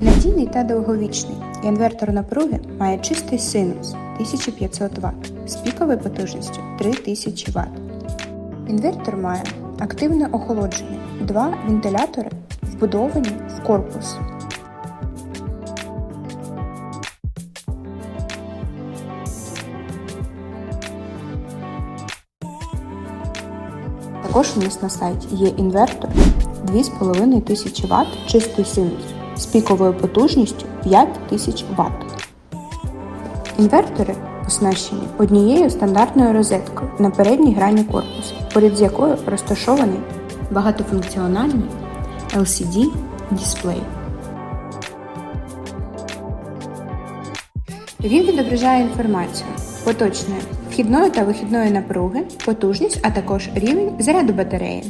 надійний та довговічний. Інвертор напруги має чистий синус 1500 Вт з піковою потужністю 3000 Вт. Інвертор має активне охолодження, два вентилятори вбудовані в корпус. Також у нас на сайті є інвертор 2500 Вт чистий синус з піковою потужністю 5000 Вт. Інвертори оснащені однією стандартною розеткою на передній грані корпусу, поряд з якою розташований багатофункціональний LCD-дисплей. Він відображає інформацію поточної вхідної та вихідної напруги, потужність, а також рівень заряду батареї.